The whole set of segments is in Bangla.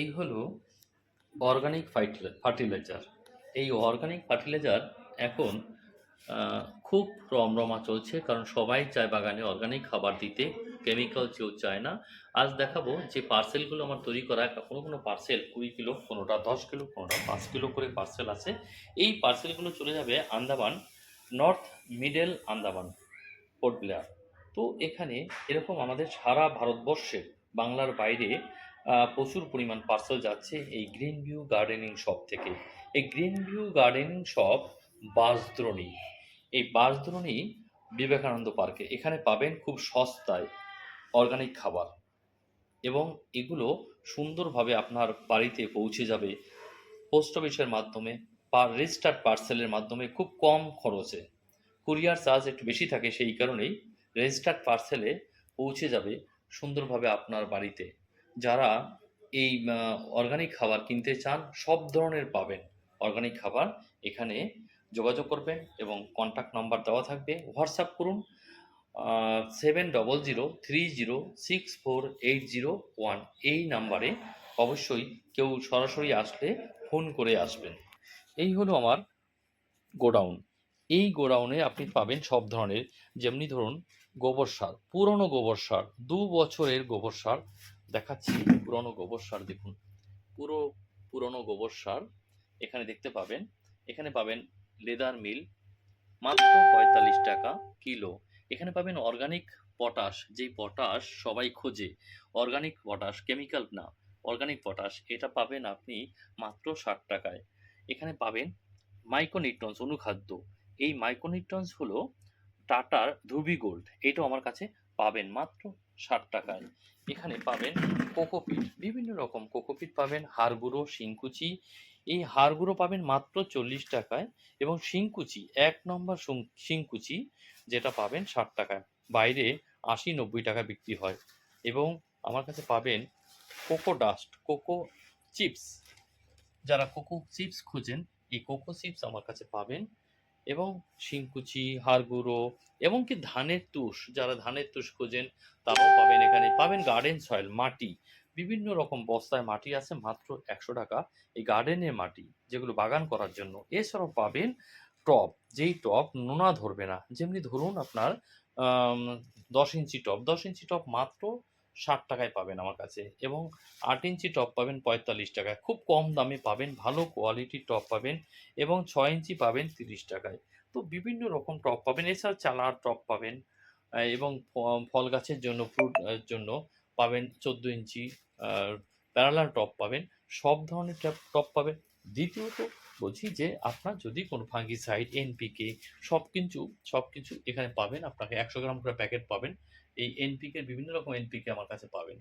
এই হলো অর্গানিক ফার্টিলাইজার এই অর্গানিক ফার্টিলাইজার এখন খুব রমরমা চলছে, কারণ সবাই চায় বাগানে অর্গানিক খাবার দিতে কেমিক্যাল কেউ চায় না। আজ দেখাবো যে পার্সেলগুলো আমার তৈরি করা কোনো কোনো পার্সেল কুড়ি কিলো কোনোটা দশ কিলো কোনোটা পাঁচ কিলো করে পার্সেল আছে। এই পার্সেলগুলো চলে যাবে আন্দামান নর্থ মিডল আন্দামান পোর্ট ব্লেয়ার। তো এখানে এরকম আমাদের সারা ভারতবর্ষে, বাংলার বাইরে প্রচুর পরিমাণ পার্সেল যাচ্ছে এই গ্রিন ভিউ গার্ডেনিং শপ থেকে। এই green view gardening shop Bansdroni এই বাসদ্রোণী বিবেকানন্দ পার্কে এখানে পাবেন খুব সস্তায় অর্গানিক খাবার এবং এগুলো সুন্দরভাবে আপনার বাড়িতে পৌঁছে যাবে পোস্ট অফিসের মাধ্যমে বা রেজিস্টার্ড পার্সেলের মাধ্যমে খুব কম খরচে। কুরিয়ার চার্জ একটু বেশি থাকে সেই কারণেই রেজিস্টার্ড পার্সেলে পৌঁছে যাবে সুন্দরভাবে আপনার বাড়িতে। যারা এই অর্গানিক খাবার কিনতে চান, সব ধরনের পাবেন। অর্গানিক খাবার এখানে যোগাযোগ করবেন এবং কন্ট্যাক্ট নাম্বার দেওয়া থাকবে। হোয়াটসঅ্যাপ করুন seven double zero three zero six four eight zero one এই নাম্বারে অবশ্যই কেউ সরাসরি আসলে ফোন করে আসবেন। এই হলো আমার গোডাউন। এই গোডাউনে আপনি পাবেন সব ধরনের, যেমনি ধরুন গোবর সার, পুরনো গোবর সার, দু বছরের গোবর সার দেখাচ্ছি পুরনো গোবর সার দেখুন। পুরো পুরনো গোবর সার এখানে দেখতে পাবেন। এখানে পাবেন লেদার মিল, মাত্র পঁয়তাল্লিশ টাকা কিলো। এখানে পাবেন অর্গানিক পটাশ, যেই পটাশ সবাই খোঁজে। অর্গানিক পটাশ, কেমিক্যাল না, অর্গানিক পটাশ, এটা পাবেন আপনি মাত্র ষাট টাকায়। এখানে পাবেন মাইক্রোনিউট্রন্স অনুখাদ্য। এই মাইক্রোনিউট্রন্স হলো টাটার ধ্রুবি গোল্ড এটাও আমার কাছে পাবেন মাত্র ষাট টাকায়। এখানে পাবেন কোকোপিট, বিভিন্ন রকম কোকোপিট পাবেন, হাড়গুঁড়ো, শিংকুচি। এই হাড়গুঁড়ো পাবেন মাত্র চল্লিশ টাকায় এবং শিংকুচি, এক নম্বর শিংকুচি যেটা পাবেন ষাট টাকায়। বাইরে আশি নব্বই টাকা বিক্রি হয় এবং আমার কাছে পাবেন কোকো ডাস্ট, কোকো চিপস। যারা কোকো চিপস খুঁজেন, এই কোকো চিপস আমার কাছে পাবেন এবং শিংকুচি, হাড়গুঁড়ো এবং কি ধানের তুষ, যারা ধানের তুষ খোঁজেন, তারাও পাবেন এখানে। পাবেন গার্ডেন সয়েল মাটি। বিভিন্ন রকম বস্তায় মাটি আছে, মাত্র একশো টাকা এই গার্ডেনের মাটি, যেগুলো বাগান করার জন্য। এছাড়াও পাবেন টব। যেই টব নোনা ধরবে না। যেমনি ধরুন আপনার দশ ইঞ্চি টব। দশ ইঞ্চি টপ মাত্র ষাট টাকায় পাবেন আমার কাছে এবং আট ইঞ্চি টপ পাবেন পঁয়তাল্লিশ টাকায়। খুব কম দামে পাবেন, ভালো কোয়ালিটির টপ পাবেন এবং ছয় ইঞ্চি পাবেন তিরিশ টাকায়। তো বিভিন্ন রকম টপ পাবেন, এছাড়া চালার টপ পাবেন এবং ফল গাছের জন্য, ফ্রুট জন্য পাবেন চোদ্দ ইঞ্চি প্যারালাল টপ পাবেন, সব ধরনের টপ পাবেন। দ্বিতীয়ত বলছি যে আপনার যদি কোনো ফাঙ্গিসাইড এনপিকে সব কিছু সব কিছু এখানে পাবেন, আপনাকে একশো গ্রাম করে প্যাকেট পাবেন। এই এনপিকে বিভিন্ন রকম এনপিকে আমার কাছে পাবেন।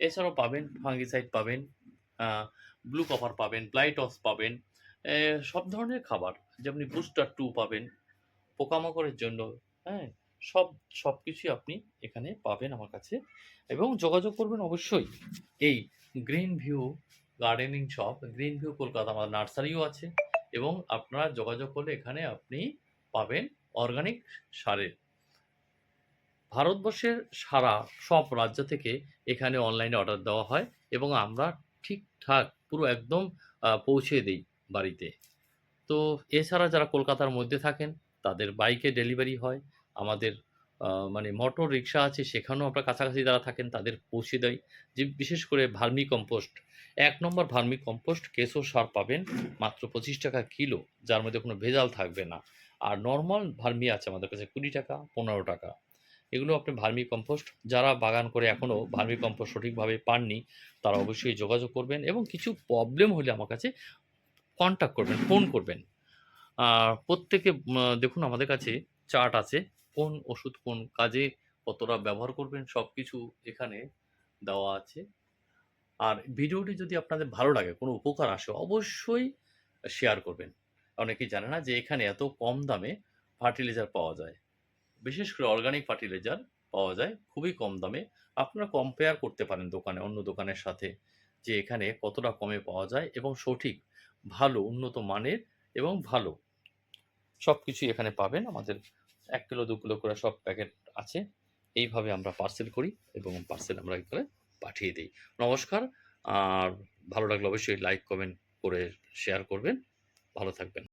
এছাড়াও পাবেন ফাঙ্গিসাইড পাবেন ব্লু কভার পাবেন ব্লাইটস পাবেন সব ধরনের খাবার। যেমনি বুস্টার টু পাবেন, পোকামাকড়ের জন্য হ্যাঁ সব সব কিছুই আপনি এখানে পাবেন আমার কাছে। এবং যোগাযোগ করবেন অবশ্যই এই green view gardening shop green view Kolkata, আমাদের নার্সারিও আছে এবং আপনারা যোগাযোগ করলে এখানে আপনি পাবেন অর্গানিক সারের। ভারতবর্ষের সারা সব রাজ্য থেকে এখানে অনলাইনে অর্ডার দেওয়া হয় এবং আমরা ঠিকঠাক পুরো একদম পৌঁছে দিই বাড়িতে। তো এছাড়া যারা কলকাতার মধ্যে থাকেন, তাদের বাইকে ডেলিভারি হয়। আমাদের মানে মোটর রিক্সা আছে, সেখানেও আপনার কাছাকাছি যারা থাকেন তাদের পৌঁছে দেয়। যে বিশেষ করে ভার্মি কম্পোস্ট, এক নম্বর ভার্মি কম্পোস্ট কেঁচো সার পাবেন মাত্র পঁচিশ টাকা কিলো, যার মধ্যে কোনো ভেজাল থাকবে না। আর নর্মাল ভার্মি আছে আমাদের কাছে কুড়ি টাকা, পনেরো টাকা। এগুলো আপনি ভার্মি কম্পোস্ট, যারা বাগান করে এখনও ভার্মি কম্পোস্ট সঠিকভাবে পাননি, তারা অবশ্যই যোগাযোগ করবেন এবং কিছু প্রবলেম হলে আমার কাছে কন্ট্যাক্ট করবেন ফোন করবেন। আর প্রত্যেকে দেখুন আমাদের কাছে চার্ট আছে। কোন ওষুধ কোন কাজে কতটা ব্যবহার করবেন সব কিছু এখানে দেওয়া আছে। আর ভিডিওটি যদি আপনাদের ভালো লাগে, কোনো উপকার আসে অবশ্যই শেয়ার করবেন। অনেকেই জানে না যে এখানে এত কম দামে ফার্টিলাইজার পাওয়া যায়। বিশেষ করে অর্গানিক ফার্টিলাইজার পাওয়া যায়, খুবই কম দামে। আপনারা কম্পেয়ার করতে পারেন দোকানে, অন্য দোকানের সাথে যে এখানে কতটা কমে পাওয়া যায় এবং সঠিক, ভালো, উন্নত মানের এবং ভালো। সব কিছুই এখানে পাবেন আমাদের এক কিলো, দু কিলো করে সব প্যাকেট আছে। এইভাবে আমরা পার্সেল করি এবং পার্সেল আমরা করে পাঠিয়ে দিই। নমস্কার, আর ভালো লাগলে অবশ্যই লাইক কমেন্ট করে শেয়ার করবেন। ভালো থাকবেন।